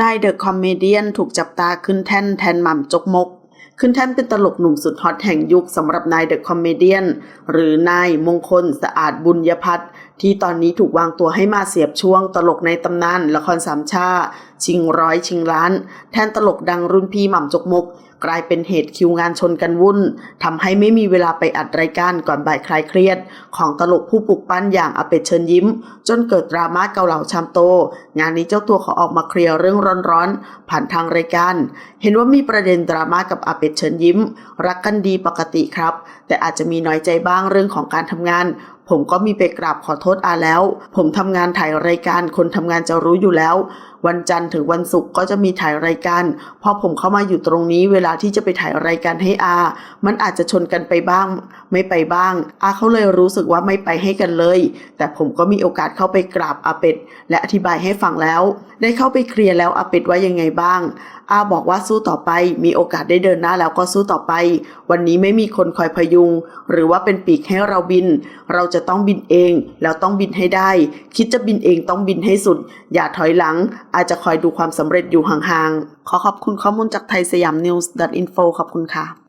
นายเดอะคอมเมเดียนถูกจับตาขึ้นแท่นแทนหม่ำจกมก ขึ้นแท่นเป็นตลกหนุ่มสุดฮอตแห่งยุคสำหรับนายเดอะคอมเมเดียนหรือนายมงคลสะอาดบุญยพัฒน์ ที่ตอนนี้ถูกวางตัวให้มาเสียบช่วงตลกในตำนานละครสามชา ชิงร้อยชิงล้าน แทนตลกดังรุ่นพี่หม่ำจกมก กลายเป็นเหตุคิวงานชนกันวุ่นทำให้ไม่มีเวลาไปอัดรายการก่อนบ่ายคลายเครียด ของตลกผู้ปลุกปั้นอย่างอาเป็ดเชิญยิ้ม จนเกิดดราม่าเกาเหลาชามโต งานนี้เจ้าตัวขอออกมาเคลียร์เรื่องร้อนๆ ผ่านทางรายการ เห็นว่ามีประเด็นดราม่ากับอาเป็ดเชิญยิ้ม รักกันดีปกติครับ แต่อาจจะมีน้อยใจบ้างเรื่องของการทำงาน ผมก็มีไปกราบขอโทษอาแล้ว ผมทำงานถ่ายรายการคนทำงานจะรู้อยู่แล้ว วันจันทร์ถึงวันศุกร์ก็จะมีถ่ายรายการพอผมเข้ามาอยู่ตรงนี้เวลาที่จะไปถ่ายรายการให้อา มันอาจจะชนกันไปบ้าง ไม่ไปบ้าง อาเขาเลยรู้สึกว่าไม่ไปให้กันเลย แต่ผมก็มีโอกาสเข้าไปกราบอาเป็ดและอธิบายให้ฟังแล้ว ได้เข้าไปเคลียร์แล้วอาเป็ดว่ายังไงบ้าง อาบอกว่าสู้ต่อไป มีโอกาสได้เดินหน้าแล้วก็สู้ต่อไป วันนี้ไม่มีคนคอยพยุง หรือว่าเป็นปีกให้เราบิน เราจะต้องบินเองแล้วต้องบินให้ได้ คิดจะบินเองต้องบินให้สุด อย่าถอยหลังอาจจะคอยดูความสำเร็จอยู่ห่างๆ ขอขอบคุณข้อมูลจากไทยสยามนิวส์ .info ขอบคุณค่ะ